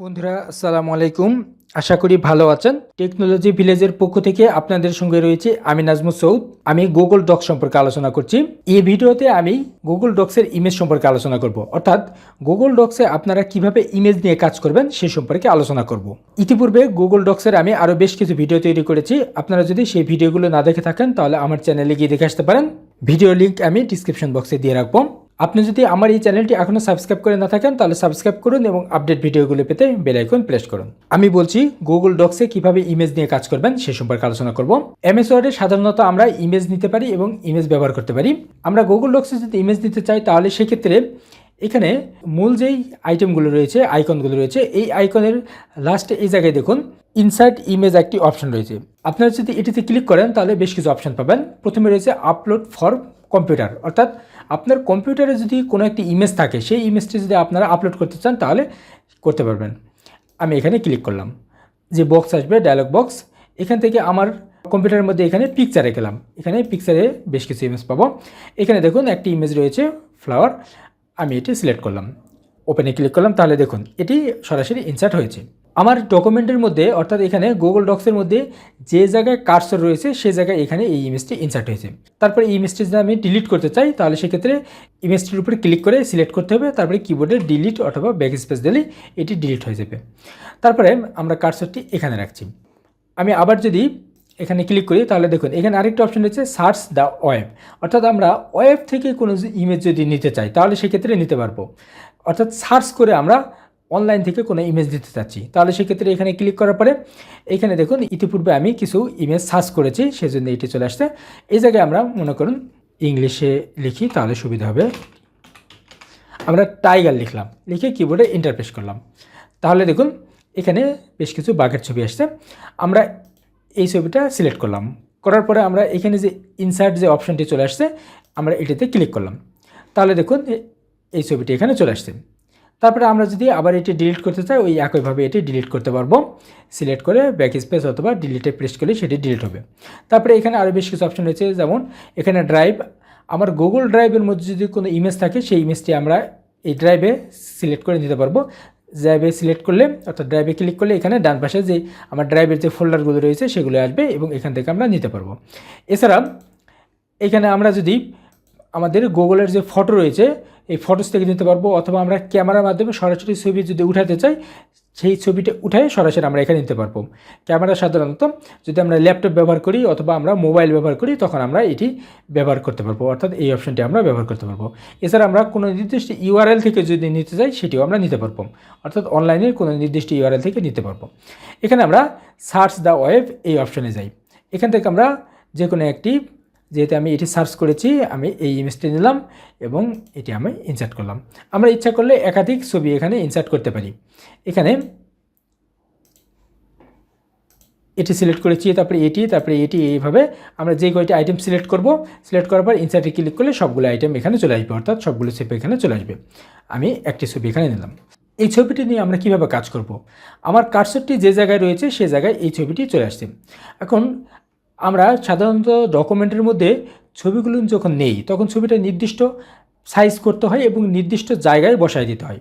বন্ধুরা, আসসালামু আলাইকুম। আশা করি ভালো আছেন। টেকনোলজি ভিলেজের পক্ষ থেকে আপনাদের সঙ্গে রয়েছে আমি নাজমুল সৌদ। আমি গুগল ডক সম্পর্কে আলোচনা করছি। এই ভিডিওতে আমি গুগল ডক্সের ইমেজ সম্পর্কে আলোচনা করব। অর্থাৎ গুগল ডক্সে আপনারা কীভাবে ইমেজ নিয়ে কাজ করবেন সে সম্পর্কে আলোচনা করব। ইতিপূর্বে গুগল ডক্সের আমি আরও বেশ কিছু ভিডিও তৈরি করেছি। আপনারা যদি সেই ভিডিওগুলো না দেখে থাকেন, তাহলে আমার চ্যানেলে গিয়ে দেখে আসতে পারেন। ভিডিও লিঙ্ক আমি ডিসক্রিপশন বক্সে দিয়ে রাখব। আপনি যদি আমার এই চ্যানেলটি এখনও সাবস্ক্রাইব করে না থাকেন, তাহলে সাবস্ক্রাইব করুন এবং আপডেট ভিডিওগুলো পেতে বেল আইকন প্রেস করুন। আমি বলছি গুগল ডক্সে কীভাবে ইমেজ নিয়ে কাজ করবেন সে সম্পর্কে আলোচনা করব। এমএস ওয়ার্ডে সাধারণত আমরা ইমেজ নিতে পারি এবং ইমেজ ব্যবহার করতে পারি। আমরা গুগল ডক্সে যদি ইমেজ নিতে চাই, তাহলে সেক্ষেত্রে এখানে মূল যেই আইটেমগুলো রয়েছে আইকনগুলো রয়েছে, এই আইকনের লাস্টে এই জায়গায় দেখুন ইনসার্ট ইমেজ একটি অপশন রয়েছে। আপনারা যদি এটিতে ক্লিক করেন, তাহলে বেশ কিছু অপশন পাবেন। প্রথমে রয়েছে আপলোড ফর কম্পিউটার অর্থাৎ আপনার কম্পিউটারে যদি কোনো একটি ইমেজ থাকে, সেই ইমেজটি যদি আপনারা আপলোড করতে চান, তাহলে করতে পারবেন। আমি এখানে ক্লিক করলাম। যে বক্স আসবে ডায়লগ বক্স এখান থেকে আমার কম্পিউটারের মধ্যে এখানে পিকচারে গেলাম। এখানে পিকচারে বেশ কিছু ইমেজ পাবো। এখানে দেখুন, একটি ইমেজ রয়েছে ফ্লাওয়ার আমি এটি সিলেক্ট করলাম। ওপেনে ক্লিক করলাম, তাহলে দেখুন, এটি সরাসরি ইনসার্ট হয়েছে। আমার ডকুমেন্টের মধ্যে, অর্থাৎ এখানে গুগল ডক্সের মধ্যে যে জায়গায় কার্সর রয়েছে, সেই জায়গায় এখানে এই ইমেজটি ইনসার্ট হয়েছে। তারপরে এই ইমেজটি যদি আমি ডিলিট করতে চাই, তাহলে সেক্ষেত্রে ইমেজটির উপরে ক্লিক করে সিলেক্ট করতে হবে। তারপরে কিবোর্ডে ডিলিট অথবা ব্যাক স্পেস দিলেই এটি ডিলিট হয়ে যাবে। তারপরে আমরা কার্সরটি এখানে রাখছি। আমি আবার যদি এখানে ক্লিক করি, তাহলে দেখুন, এখানে আরেকটা অপশন রয়েছে সার্চ দ্য ওয়েব অর্থাৎ আমরা ওয়েব থেকে কোনো ইমেজ যদি নিতে চাই, তাহলে সেক্ষেত্রে নিতে পারব। অর্থাৎ সার্চ করে আমরা অনলাইন থেকে কোনো ইমেজ দিতে চাচ্ছি। তাহলে সেক্ষেত্রে এখানে ক্লিক করার পরে, এখানে দেখুন ইতিপূর্বে আমি কিছু ইমেজ সার্চ করেছি, সেজন্য এটি চলে আসছে। এই জায়গায় আমরা মনে করুন ইংলিশে লিখি, তাহলে সুবিধা হবে। আমরা টাইগার লিখলাম, লিখে কিবোর্ডে ইন্টারপ্রেস করলাম। তাহলে দেখুন, এখানে বেশ কিছু বাঘের ছবি আসছে। আমরা এই ছবিটা সিলেক্ট করলাম। করার পরে আমরা এখানে যে ইনসার্ট যে অপশনটি চলে আসছে, আমরা এটিতে ক্লিক করলাম। তাহলে দেখুন এই ছবিটি এখানে চলে আসছে। তারপরে আমরা যদি আবার এটি ডিলিট করতে চাই, ওই একইভাবে এটি ডিলিট করতে পারব। সিলেক্ট করে ব্যাক স্পেস অথবা ডিলিটে প্রেস করলে সেটি ডিলিট হবে। তারপরে এখানে আরও বেশ কিছু অপশন রয়েছে, যেমন এখানে ড্রাইভ আমার গুগল ড্রাইভের মধ্যে যদি কোনো ইমেজ থাকে, সেই ইমেজটি আমরা এই ড্রাইভে সিলেক্ট করে নিতে পারব। ড্রাইভে সিলেক্ট করলে, অর্থাৎ ড্রাইভে ক্লিক করলে এখানে ডান পাশে যে আমার ড্রাইভের যে ফোল্ডারগুলো রয়েছে, সেগুলো আসবে এবং এখান থেকে আমরা নিতে পারব। এছাড়া এখানে আমরা যদি আমাদের গুগলের যে ফটো রয়েছে এই ফটোস থেকে নিতে পারব, অথবা আমরা ক্যামেরার মাধ্যমে সরাসরি ছবি যদি উঠাতে চাই, সেই ছবিটা উঠাই সরাসরি আমরা এখানে নিতে পারব। ক্যামেরা সাধারণত যদি আমরা ল্যাপটপ ব্যবহার করি অথবা আমরা মোবাইল ব্যবহার করি, তখন আমরা এটি ব্যবহার করতে পারব, অর্থাৎ এই অপশনটি আমরা ব্যবহার করতে পারব। এছাড়া আমরা কোনো নির্দিষ্ট ইউআরএল থেকে যদি নিতে চাই, সেটিও আমরা নিতে পারব, অর্থাৎ অনলাইনের কোনো নির্দিষ্ট ইউআরএল থেকে নিতে পারব। এখানে আমরা সার্চ দ্য ওয়েব এই অপশনে যাই। এখান থেকে আমরা যে কোনো একটি যেহেতু আমি এটি সার্চ করেছি, আমি এই ইমেজটি নিলাম এবং এটি আমি ইনসার্ট করলাম। আমরা ইচ্ছা করলে একাধিক ছবি এখানে ইনসার্ট করতে পারি। এখানে এটি সিলেক্ট করেছি, তারপরে এটি তারপরে এটি, এইভাবে আমরা যে কয়টি আইটেম সিলেক্ট করব সিলেক্ট করার পর ইনসার্টে ক্লিক করলে সবগুলো আইটেম এখানে চলে আসবে, অর্থাৎ সবগুলো ছবি এখানে চলে আসবে। আমি একটি ছবি এখানে নিলাম। এই ছবিটি নিয়ে আমরা কীভাবে কাজ করব? আমার কার্সরটি যে জায়গায় রয়েছে, সে জায়গায় এই ছবিটি চলে আসছে। এখন আমরা সাধারণত ডকুমেন্টের মধ্যে ছবিগুলো যখন নেই, তখন ছবিটা নির্দিষ্ট সাইজ করতে হয় এবং নির্দিষ্ট জায়গায় বসায় দিতে হয়।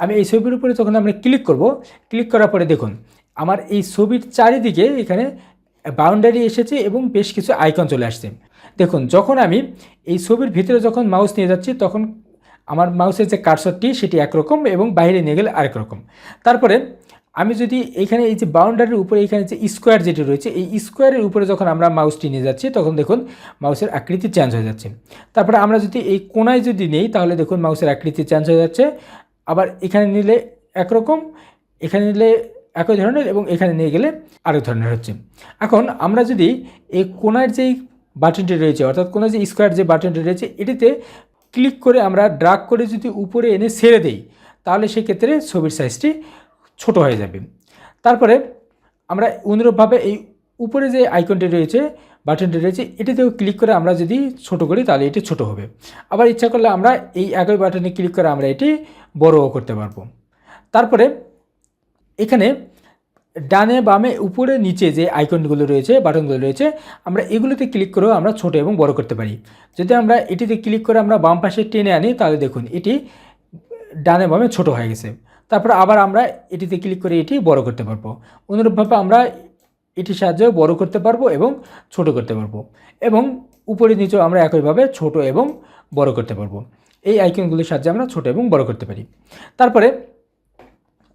আমি এই ছবির উপরে যখন আমরা ক্লিক করব ক্লিক করার পরে দেখুন, আমার এই ছবির চারিদিকে এখানে বাউন্ডারি এসেছে এবং বেশ কিছু আইকন চলে আসছে। দেখুন, যখন আমি এই ছবির ভিতরে যখন মাউস নিয়ে যাচ্ছি, তখন আমার মাউসের যে কার্সরটি সেটি একরকম এবং বাইরে নিয়ে গেলে আরেক রকম। তারপরে আমি যদি এখানে এই যে বাউন্ডারির উপরে এখানে যে স্কোয়ার যেটি রয়েছে, এই স্কোয়ারের উপরে যখন আমরা মাউসটি নিয়ে যাচ্ছি, তখন দেখুন মাউসের আকৃতি চেঞ্জ হয়ে যাচ্ছে। তারপরে আমরা যদি এই কোনায় যদি নেই, তাহলে দেখুন মাউসের আকৃতি চেঞ্জ হয়ে যাচ্ছে। আবার এখানে নিলে একরকম, এখানে নিলে একই ধরনের এবং এখানে নিয়ে গেলে আরেক ধরনের হচ্ছে। এখন আমরা যদি এই কোনার যেই বাটনটি রয়েছে, অর্থাৎ কোনার যে স্কোয়ার যে বাটনটি রয়েছে, এটিতে ক্লিক করে আমরা ড্রাগ করে যদি উপরে এনে ছেড়ে দেই, তাহলে সেক্ষেত্রে ছবির সাইজটি ছোট হয়ে যাবে। তারপরে আমরা অনুরূপভাবে এই উপরে যে আইকনটি রয়েছে বাটনটি রয়েছে, এটিতেও ক্লিক করে আমরা যদি ছোট করি তাহলে এটি ছোট হবে। আবার ইচ্ছা করলে আমরা এই একই বাটনে ক্লিক করে আমরা এটি বড়ও করতে পারব। তারপরে এখানে ডানে বামে উপরে নিচে যে আইকনগুলো রয়েছে বাটনগুলো রয়েছে, আমরা এগুলোতে ক্লিক করেও আমরা ছোট এবং বড় করতে পারি। যদি আমরা এটিতে ক্লিক করে আমরা বাম পাশে টেনে আনি, তাহলে দেখুন এটি ডানে বামে ছোট হয়ে গেছে। তারপর আবার আমরা এটিতে ক্লিক করে এটি বড় করতে পারব। অনুরূপভাবে আমরা এটির সাহায্যে বড় করতে পারব এবং ছোট করতে পারব এবং উপরে নিচেও আমরা একইভাবে ছোট এবং বড় করতে পারব। এই আইকনগুলির সাহায্যে আমরা ছোট এবং বড় করতে পারি। তারপরে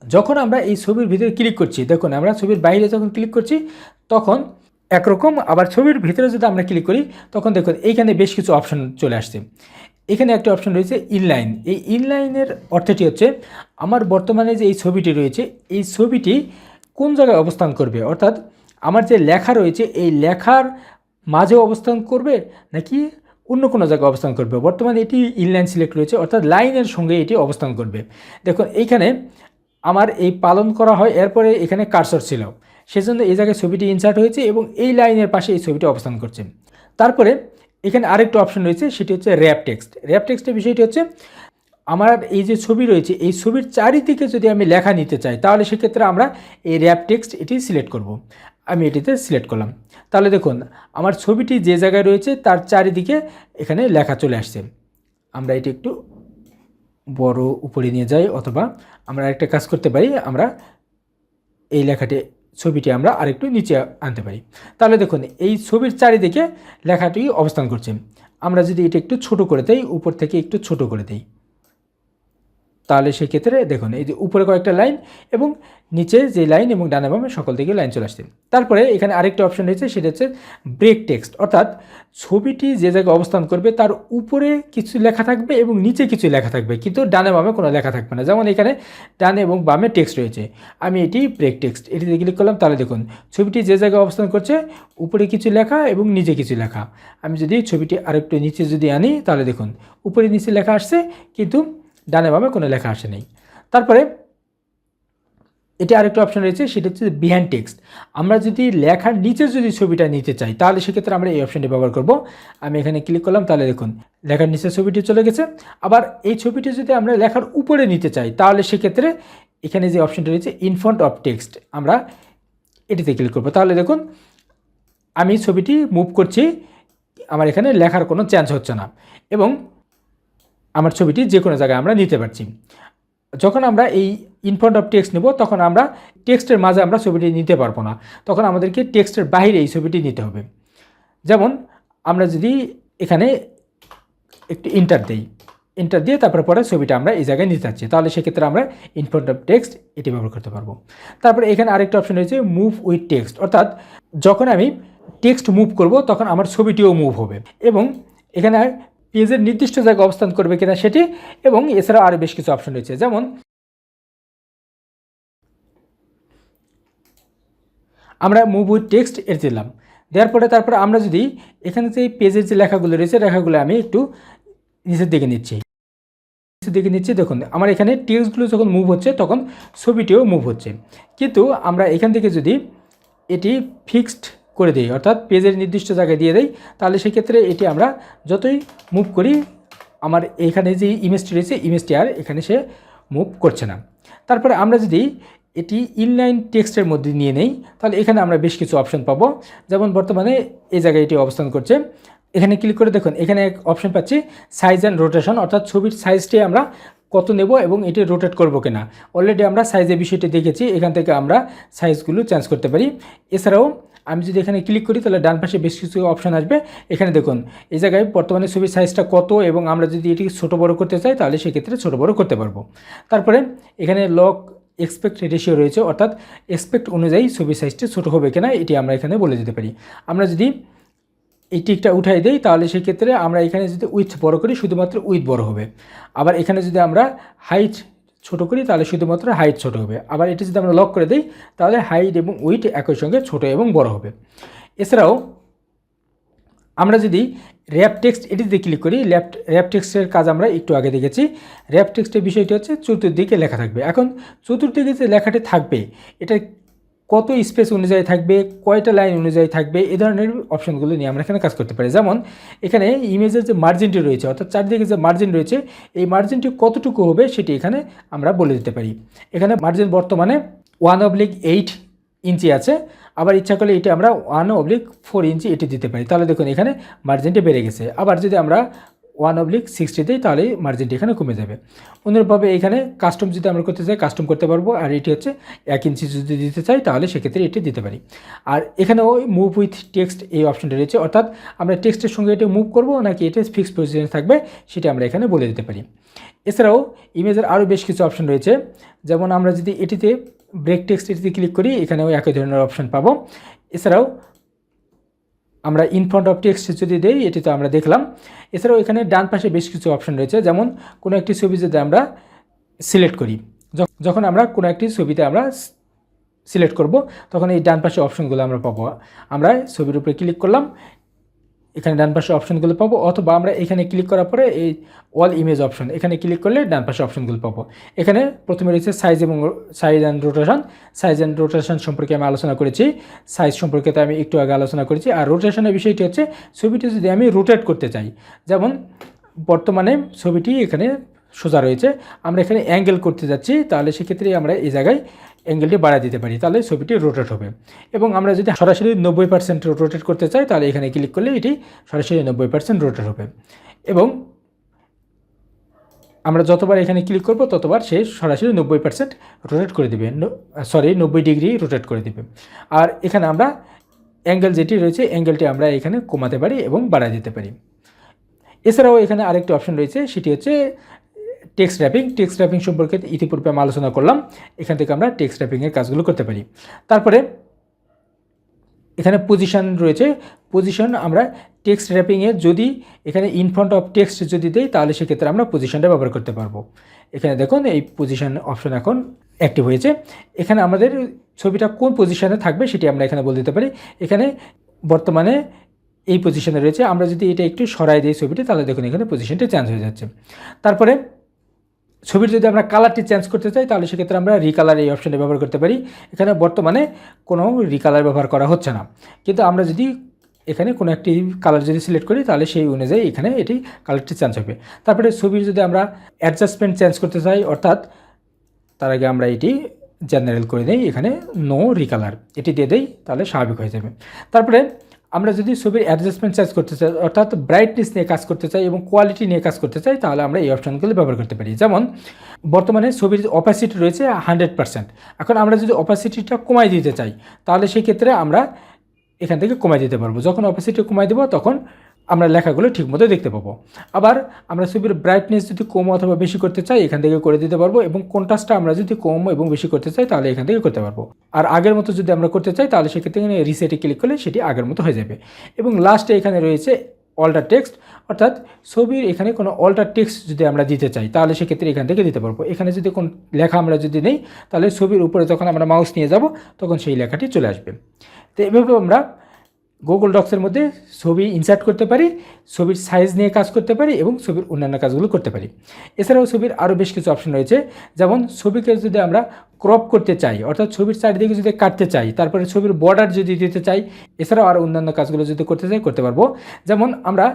যখন আমরা এই ছবির ভিতরে ক্লিক করছি, দেখুন আমরা ছবির বাইরে যখন ক্লিক করছি, তখন একরকম আবার ছবির ভিতরে যদি আমরা ক্লিক করি, তখন দেখুন এইখানে বেশ কিছু অপশন চলে আসছে। এখানে একটা অপশন রয়েছে ইনলাইন এই ইনলাইনের অর্থটি হচ্ছে, আমার বর্তমানে যে এই ছবিটি রয়েছে, এই ছবিটি কোন জায়গায় অবস্থান করবে? অর্থাৎ আমার যে লেখা রয়েছে, এই লেখার মাঝে অবস্থান করবে নাকি অন্য কোনো জায়গায় অবস্থান করবে? বর্তমানে এটি ইনলাইন সিলেক্ট রয়েছে, অর্থাৎ লাইনের সঙ্গে এটি অবস্থান করবে। দেখুন, এইখানে আমার এই পালন করা হয়, এরপরে এখানে কারসর ছিল। সেজন্য এই জায়গায় ছবিটি ইনসার্ট হয়েছে এবং এই লাইনের পাশে এই ছবিটি অবস্থান করছে। তারপরে এখানে আরেকটা অপশন রয়েছে, সেটি হচ্ছে র্যাপ টেক্সট র্যাপ টেক্সটের বিষয়টি হচ্ছে, আমার এই যে ছবি রয়েছে, এই ছবির চারিদিকে যদি আমি লেখা নিতে চাই, তাহলে সেক্ষেত্রে আমরা এই র্যাপ টেক্সট এটি সিলেক্ট করব। আমি এটিতে সিলেক্ট করলাম। তাহলে দেখুন, আমার ছবিটি যে জায়গায় রয়েছে, তার চারিদিকে এখানে লেখা চলে আসছে। আমরা এটি একটু বড় উপরে নিয়ে যাই, অথবা আমরা একটা কাজ করতে পারি, আমরা এই লেখাটি ছবিটি আমরা আরেকটু নিচে আনতে পারি। তাহলে দেখুন, এই ছবির চারিদিকে লেখাটি অবস্থান করছে। আমরা যদি এটা একটু ছোট করে দেই, উপর থেকে একটু ছোট করে দেই। তাহলে সেক্ষেত্রে দেখুন, এই যে উপরে কয়েকটা লাইন এবং নিচে যে লাইন এবং ডানে বামে সকল দিকে লাইন চলে আসছে। তারপরে এখানে আরেকটা অপশন রয়েছে, সেটা হচ্ছে ব্রেক টেক্সট অর্থাৎ ছবিটি যে জায়গায় অবস্থান করবে তার উপরে কিছু লেখা থাকবে এবং নিচে কিছু লেখা থাকবে, কিন্তু ডানে বামে কোনো লেখা থাকবে না। যেমন এখানে ডানে এবং বামে টেক্সট রয়েছে। আমি এটি ব্রেক টেক্সট এটিতে ক্লিক করলাম, তাহলে দেখুন, ছবিটি যে জায়গায় অবস্থান করছে, উপরে কিছু লেখা এবং নিচে কিছু লেখা। আমি যদি ছবিটি আরেকটু নিচে যদি আনি, তাহলে দেখুন, উপরে নিচে লেখা আসছে, কিন্তু ডানে বামে কোনো লেখা আসে নেই। তারপরে এটি আরেকটা অপশন রয়েছে, সেটা হচ্ছে বিহাইন্ড টেক্সট আমরা যদি লেখার নিচে যদি ছবিটা নিতে চাই, তাহলে সেক্ষেত্রে আমরা এই অপশনটি ব্যবহার করব। আমি এখানে ক্লিক করলাম, তাহলে দেখুন, লেখার নিচে ছবিটি চলে গেছে। আবার এই ছবিটি যদি আমরা লেখার উপরে নিতে চাই, তাহলে সেক্ষেত্রে এখানে যে অপশনটি রয়েছে ইনফ্রন্ট অফ টেক্সট আমরা এটিতে ক্লিক করব। তাহলে দেখুন, আমি ছবিটি মুভ করছি, আমার এখানে লেখার কোনো চান্স হচ্ছে না। এবং আমার ছবিটি যে কোনো জায়গায় আমরা নিতে পারছি। যখন আমরা এই ইনফ্রন্ট অফ টেক্সট নেব, তখন আমরা টেক্সটের মাঝে আমরা ছবিটি নিতে পারব না। তখন আমাদেরকে টেক্সটের বাইরে এই ছবিটি নিতে হবে। যেমন, আমরা যদি এখানে একটু ইন্টার দিই। ইন্টার দিয়ে তারপরে পরে ছবিটা আমরা এই জায়গায় নিতে চাচ্ছি তাহলে সেক্ষেত্রে আমরা ইনফ্রন্ট অফ টেক্সট এটি ব্যবহার করতে পারব। তারপরে এখানে আরেকটা অপশন রয়েছে মুভ উইথ টেক্সট অর্থাৎ যখন আমি টেক্সট মুভ করব, তখন আমার ছবিটিও মুভ হবে। এবং এখানে পেজের নির্দিষ্ট জায়গায় অবস্থান করবে কিনা সেটি, এবং এছাড়াও আরও বেশ কিছু অপশন রয়েছে। যেমন, আমরা মুভ উইথ টেক্সট এর দিলাম। দেওয়ার পরে তারপরে আমরা যদি এখানে যে পেজের যে লেখাগুলো রয়েছে, লেখাগুলো আমি একটু নিচের দিকে নিচ্ছি। নিচের দিকে নিচ্ছি, দেখুন, আমার এখানে টেক্সটগুলো যখন মুভ হচ্ছে, তখন ছবিটিও মুভ হচ্ছে। কিন্তু আমরা এখান থেকে যদি এটি ফিক্সড করে দিই, অর্থাৎ পেজের নির্দিষ্ট জায়গায় দিয়ে দেই, তাহলে সেক্ষেত্রে এটি আমরা যতই মুভ করি, আমার এখানে যে ইমেজটি রয়েছে ইমেজটি আর এখানে সে মুভ করছে না। তারপরে আমরা যদি এটি ইনলাইন টেক্সটের মধ্যে নিয়ে নেই, তাহলে এখানে আমরা বেশ কিছু অপশন পাবো। যেমন বর্তমানে এই জায়গায় এটি অবস্থান করছে। এখানে ক্লিক করে দেখুন, এখানে এক অপশন পাচ্ছি সাইজ অ্যান্ড রোটেশন অর্থাৎ ছবির সাইজটি আমরা কত নেব এবং এটি রোটেট করব কিনা। অলরেডি আমরা সাইজের বিষয়টি দেখেছি, এখান থেকে আমরা সাইজগুলো চেঞ্জ করতে পারি। এছাড়াও আমি যদি এখানে ক্লিক করি, তাহলে ডান পাশে বেশ কিছু অপশন আসবে। এখানে দেখুন, এই জায়গায় বর্তমানে ছবির সাইজটা কত এবং আমরা যদি এটি ছোটো বড় করতে চাই, তাহলে সেক্ষেত্রে ছোটো বড় করতে পারব। তারপরে এখানে লক এক্সপেক্ট রেশিও রয়েছে, অর্থাৎ এক্সপেক্ট অনুযায়ী ছবির সাইজটি ছোটো হবে কিনা, এটি আমরা এখানে বলে দিতে পারি। আমরা যদি এই টিকটা উঠাই দেই, তাহলে সেক্ষেত্রে আমরা এখানে যদি উইথ বড় করি, শুধুমাত্র উইথ বড় হবে। আবার এখানে যদি আমরা হাইট ছোট করি, তাহলে শুধুমাত্র হাইট ছোট হবে। আবার এটি যদি আমরা লক করে দিই, তাহলে হাইট এবং উইট একই সঙ্গে ছোট এবং বড় হবে। এছাড়াও, আমরা যদি র্যাপ টেক্সট এটিতে ক্লিক করি ল্যাপ র্যাপ টেক্সটের কাজ আমরা একটু আগে দেখেছি। র্যাপ টেক্সটের বিষয়টি হচ্ছে চতুর্দিকে লেখা থাকবে। এখন চতুর্দিকে যে লেখাটি থাকবে এটা কত স্পেস অনুযায়ী থাকবে, কয়টা লাইন অনুযায়ী থাকবে, এ ধরনের অপশনগুলো নিয়ে আমরা এখানে কাজ করতে পারি। যেমন, এখানে ইমেজের যে মার্জিনটি রয়েছে, অর্থাৎ চারদিকে যে মার্জিন রয়েছে, এই মার্জিনটি কতটুকু হবে সেটি এখানে আমরা বলে দিতে পারি। এখানে মার্জিন বর্তমানে ওয়ান অবলিক এইট ইঞ্চি আছে, আবার ইচ্ছা করলে এটি আমরা ওয়ান অবলিক ফোর ইঞ্চি এটি দিতে পারি। তাহলে দেখুন, এখানে মার্জিনটি বেড়ে গেছে। আবার যদি আমরা ওয়ান অবলিক সিক্সটি দিই তাহলে মার্জিনটি এখানে কমে যাবে। অন্যভাবে এখানে কাস্টম যদি আমরা করতে চাই কাস্টম করতে পারব, আর এটি হচ্ছে এক ইঞ্চি যদি দিতে চাই, তাহলে সেক্ষেত্রে এটি দিতে পারি। আর এখানে ওই মুভ উইথ টেক্সট এই অপশনটা রয়েছে। অর্থাৎ আমরা টেক্সটের সঙ্গে এটি মুভ করব, নাকি এটা ফিক্সড পজিশনে থাকবে, সেটা আমরা এখানে বলে দিতে পারি। এছাড়াও ইমেজের আরও বেশ কিছু অপশন রয়েছে। যেমন আমরা যদি এটিতে ব্রেক টেক্সট এটিতে ক্লিক করি, এখানেও একই ধরনের অপশন পাবো। এছাড়াও আমরা ইন ফ্রন্ট অফ টেক্সট যদি দেই, এটি তো আমরা দেখলাম। এছাড়াও এখানে ডান পাশে বেশ কিছু অপশন রয়েছে, যেমন কোনো একটি ছবি যদি আমরা সিলেক্ট করি। যখ- যখন আমরা কোনো একটি ছবিতে আমরা সিলেক্ট করব, তখন এই ডান পাশে অপশনগুলো আমরা পাবো। আমরা ছবির উপরে ক্লিক করলাম এখানে ডান পাশে অপশনগুলো পাবো, অথবা আমরা এখানে ক্লিক করার পরে এই অল ইমেজ অপশন এখানে ক্লিক করলে ডান পাশে অপশনগুলো পাবো। এখানে প্রথমে রয়েছে সাইজ এবং size and rotation size and rotation সম্পর্কে আমি আলোচনা করেছি সাইজ সম্পর্কে তো আমি একটু আগে আলোচনা করেছি, আর রোটেশনের বিষয়টি হচ্ছে ছবিটি যদি আমি রোটেট করতে চাই, যেমন বর্তমানে ছবিটি এখানে সোজা রয়েছে। আমরা এখানে অ্যাঙ্গেল করতে যাচ্ছি, তাহলে সেক্ষেত্রে আমরা এই জায়গায় অ্যাঙ্গেলটি বাড়ায় দিতে পারি, তাহলে ছবিটি রোটেট হবে। এবং আমরা যদি সরাসরি নব্বই পার্সেন্ট রোটেট করতে চাই, তাহলে এখানে ক্লিক করলে এটি সরাসরি নব্বই পার্সেন্ট রোটেট হবে। এবং আমরা যতবার এখানে ক্লিক করব, ততবার সে সরাসরি নব্বই পার্সেন্ট রোটেট করে দেবে সরি নব্বই ডিগ্রি রোটেট করে দেবে। আর এখানে আমরা অ্যাঙ্গেল যেটি রয়েছে অ্যাঙ্গেলটি আমরা এখানে কমাতে পারি এবং বাড়ায় দিতে পারি। এছাড়াও এখানে আরেকটি অপশন রয়েছে, সেটি হচ্ছে টেক্সট র্যাপিং টেক্সট র্যাপিং সম্পর্কে ইতিপূর্বে আমি আলোচনা করলাম। এখান থেকে আমরা টেক্সট র্যাপিংয়ের কাজগুলো করতে পারি। তারপরে এখানে পজিশন রয়েছে। পজিশন আমরা টেক্সট র্যাপিংয়ে যদি এখানে ইন ফ্রন্ট অফ টেক্সট যদি দেই, তাহলে সেক্ষেত্রে আমরা পজিশনটা ব্যবহার করতে পারব। এখানে দেখুন, এই পজিশন অপশন এখন অ্যাক্টিভ হয়েছে। এখানে আমাদের ছবিটা কোন পজিশনে থাকবে সেটি আমরা এখানে বলে দিতে পারি। এখানে বর্তমানে এই পজিশনে রয়েছে। আমরা যদি এটা একটু সরাই দিই ছবিটি, তাহলে দেখুন এখানে পজিশনটা চেঞ্জ হয়ে যাচ্ছে। তারপরে ছবির যদি আমরা কালারটি চেঞ্জ করতে চাই, তাহলে সেক্ষেত্রে আমরা রিকালার এই অপশানে ব্যবহার করতে পারি। এখানে বর্তমানে কোনো রিকালার ব্যবহার করা হচ্ছে না। কিন্তু আমরা যদি এখানে কোনো একটি কালার যদি সিলেক্ট করি, তাহলে সেই অনুযায়ী এখানে এটি কালারটি চেঞ্জ হবে। তারপরে ছবির যদি আমরা অ্যাডজাস্টমেন্ট চেঞ্জ করতে চাই, অর্থাৎ তার আগে আমরা এটি জেনারেল করে দিই এখানে নো রিকালার এটি দিয়ে দেই, তাহলে স্বাভাবিক হয়ে যাবে। তারপরে আমরা যদি ছবির অ্যাডজাস্টমেন্ট চেঞ্জ করতে চাই, অর্থাৎ ব্রাইটনেস নিয়ে কাজ করতে চাই এবং কোয়ালিটি নিয়ে কাজ করতে চাই, তাহলে আমরা এই অপশানগুলো ব্যবহার করতে পারি। যেমন, বর্তমানে ছবির অপাসিটি রয়েছে হান্ড্রেড পার্সেন্ট এখন আমরা যদি অপাসিটিটা কমাই দিতে চাই, তাহলে সেই ক্ষেত্রে আমরা এখান থেকে কমাই দিতে পারব। যখন অপাসিটি কমাই দেবো, তখন আমরা লেখাগুলো ঠিকমতো দেখতে পাবো। আবার আমরা ছবির ব্রাইটনেস যদি কম অথবা বেশি করতে চাই, এখান থেকে করে দিতে পারব এবং কন্ট্রাস্টটা আমরা যদি কম এবং বেশি করতে চাই, তাহলে এখান থেকে করতে পারব। আর আগের মতো যদি আমরা করতে চাই, তাহলে সেক্ষেত্রে এখানে রিসেটে ক্লিক করলে সেটি আগের মতো হয়ে যাবে। এবং লাস্টে এখানে রয়েছে অল্টার টেক্সট অর্থাৎ ছবির এখানে কোনো অল্টার টেক্সট যদি আমরা দিতে চাই, তাহলে সেক্ষেত্রে এখান থেকে দিতে পারব। এখানে যদি কোন লেখা আমরা যদি নেই, তাহলে ছবির উপরে যখন আমরা মাউস নিয়ে যাব, তখন সেই লেখাটি চলে আসবে। তো এভাবে আমরা গুগল ডক্সের মধ্যে ছবি ইনসার্ট করতে পারি, ছবির সাইজ নিয়ে কাজ করতে পারি এবং ছবির অন্যান্য কাজগুলো করতে পারি। এছাড়াও ছবির আরও বেশ কিছু অপশন রয়েছে। যেমন ছবিকে যদি আমরা ক্রপ করতে চাই, অর্থাৎ ছবির চারিদিকে যদি কাটতে চাই, তারপরে ছবির বর্ডার যদি দিতে চাই, এছাড়াও আরও অন্যান্য কাজগুলো যদি করতে চাই, করতে পারব। যেমন আমরা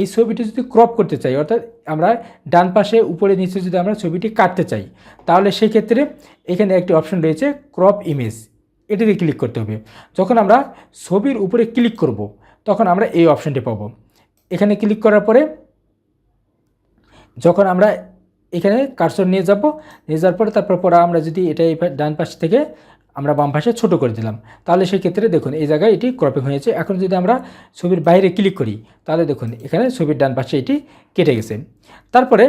এই ছবিটি যদি ক্রপ করতে চাই, অর্থাৎ আমরা ডান পাশে, উপরে, নিচে যদি আমরা ছবিটি কাটতে চাই, তাহলে সেক্ষেত্রে এখানে একটি অপশন রয়েছে ক্রপ ইমেজ এটিতে ক্লিক করতে হবে। যখন আমরা ছবির উপরে ক্লিক করব, তখন আমরা এই অপশানটি পাবো। এখানে ক্লিক করার পরে, যখন আমরা এখানে কার্সর নিয়ে যাব, নিয়ে যাওয়ার পরে তারপর পরে আমরা যদি এটা এই ডান পাশ থেকে আমরা বাম পাশে ছোটো করে দিলাম, তাহলে সেক্ষেত্রে দেখুন এই জায়গায় এটি ক্রপিং হয়েছে। এখন যদি আমরা ছবির বাইরে ক্লিক করি, তাহলে দেখুন এখানে ছবির ডান পাশে এটি কেটে গেছে। তারপরে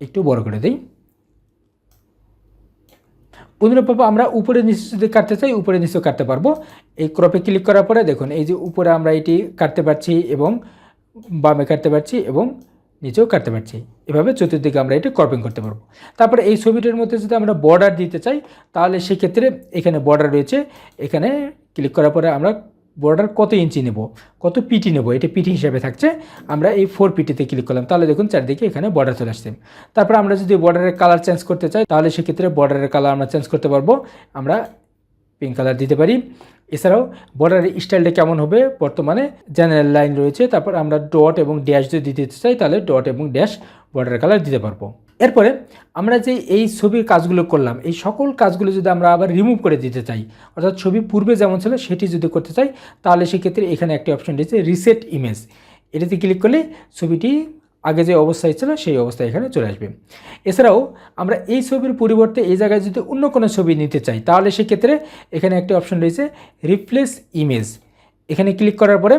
একটু বড় করে দিই। অনুরূপভাবে আমরা উপরে নিচে যদি কাটতে চাই, উপরে নিচেও কাটতে পারব। এই ক্রপে ক্লিক করার পরে দেখুন, এই যে উপরে আমরা এটি কাটতে পারছি এবং বামে কাটতে পারছি এবং নিচেও কাটতে পারছি। এভাবে চতুর্দিকে আমরা এটি ক্রপিং করতে পারব। তারপরে এই ছবিটার মধ্যে যদি আমরা বর্ডার দিতে চাই, তাহলে সেক্ষেত্রে এখানে বর্ডার রয়েছে। এখানে ক্লিক করার পরে আমরা বর্ডার কত ইঞ্চি নেব, কত পিটি নেব, এটা পিটি হিসাবে থাকছে। আমরা এই ফোর পিটিতে ক্লিক করলাম, তাহলে দেখুন চারিদিকে এখানে বর্ডার চলে আসছে। তারপর আমরা যদি বর্ডারের কালার চেঞ্জ করতে চাই, তাহলে সেক্ষেত্রে বর্ডারের কালার আমরা চেঞ্জ করতে পারব। আমরা পিঙ্ক কালার দিতে পারি। এছাড়াও বর্ডারের স্টাইলটা কেমন হবে? বর্তমানে জেনারেল লাইন রয়েছে, তারপর আমরা ডট এবং ড্যাশ যদি দিতে চাই, তাহলে ডট এবং ড্যাশ বর্ডারের কালার দিতে পারব। এরপরে আমরা যে এই ছবির কাজগুলো করলাম, এই সকল কাজগুলো যদি আমরা আবার রিমুভ করে দিতে চাই, অর্থাৎ ছবি পূর্বে যেমন ছিল সেটি যদি করতে চাই, তাহলে সেক্ষেত্রে এখানে একটি অপশন রয়েছে রিসেট ইমেজ এটাতে ক্লিক করলে ছবিটি আগে যে অবস্থায় ছিল সেই অবস্থায় এখানে চলে আসবে। এছাড়াও আমরা এই ছবির পরিবর্তে এই জায়গায় যদি অন্য কোনো ছবি নিতে চাই, তাহলে সেক্ষেত্রে এখানে একটি অপশন রয়েছে রিপ্লেস ইমেজ এখানে ক্লিক করার পরে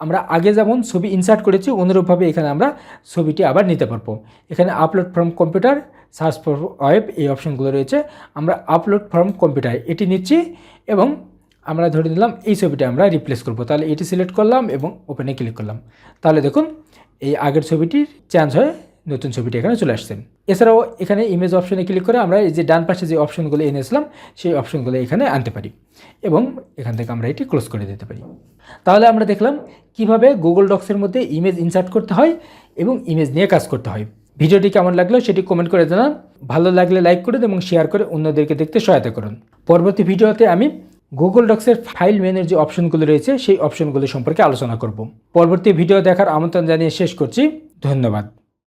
আমরা আগে যেমন ছবি ইনসার্ট করেছি, অনুরূপভাবে এখানে আমরা ছবিটি আবার নিতে পারব। এখানে upload from computer search for web এই অপশনগুলো রয়েছে। আমরা আপলোড ফ্রম কম্পিউটার এটি নিচ্ছি এবং আমরা ধরে নিলাম এই ছবিটা আমরা রিপ্লেস করব। তাহলে এটি সিলেক্ট করলাম এবং ওপেনে ক্লিক করলাম। তাহলে দেখুন, এই আগের ছবিটির চেঞ্জ হয়ে নতুন ছবিটি এখানে চলে আসছে এছাড়াও এখানে ইমেজ অপশনে ক্লিক করে আমরা এই যে ডান পাশে যে অপশনগুলো এনেছিলাম, সেই অপশনগুলো এখানে আনতে পারি এবং এখান থেকে আমরা এটি ক্লোজ করে দিতে পারি। তাহলে আমরা দেখলাম কীভাবে গুগল ডক্সের মধ্যে ইমেজ ইনসার্ট করতে হয় এবং ইমেজ নিয়ে কাজ করতে হয়। ভিডিওটি কেমন লাগল সেটি কমেন্ট করে জানান। ভালো লাগলে লাইক করুন এবং শেয়ার করে অন্যদেরকে দেখতে সহায়তা করুন। পরবর্তী ভিডিওতে আমি গুগল ডক্সের ফাইল মেনুর যে অপশনগুলো রয়েছে, সেই অপশনগুলো সম্পর্কে আলোচনা করব। পরবর্তী ভিডিও দেখার আমন্ত্রণ জানিয়ে শেষ করছি। ধন্যবাদ।